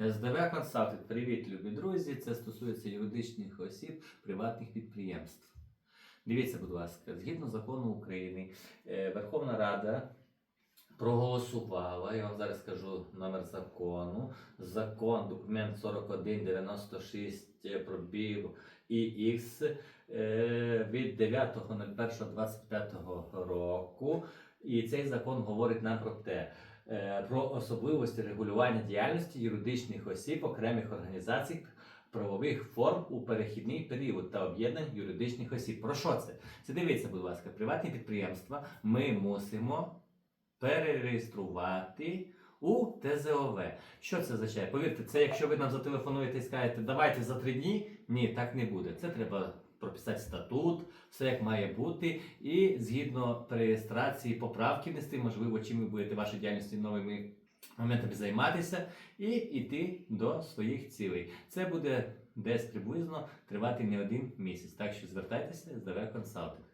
СДВ Консалтинг, привіт, любі друзі. Це стосується юридичних осіб, приватних підприємств. Дивіться, будь ласка, згідно закону України, е, Верховна Рада проголосувала, я вам зараз скажу номер закону. Закон, документ 4196 пробів ІХ від 9.01.25 року. І цей закон говорить нам про те, е, про особливості регулювання діяльності юридичних осіб, окремих організацій, правових форм у перехідний період та об'єднань юридичних осіб. Про що це? Це дивіться, будь ласка, приватні підприємства ми мусимо перереєструвати у ТЗОВ. Що це означає? Повірте, це якщо ви нам зателефонуєте і скажете, давайте за три дні. Ні, так не буде. Це треба прописати статут, все як має бути, і згідно реєстрації поправки внести, можливо, чим ви будете вашій діяльності новими моментами займатися і йти до своїх цілей. Це буде десь приблизно тривати не один місяць. Так що звертайтеся, здавай консалтинг.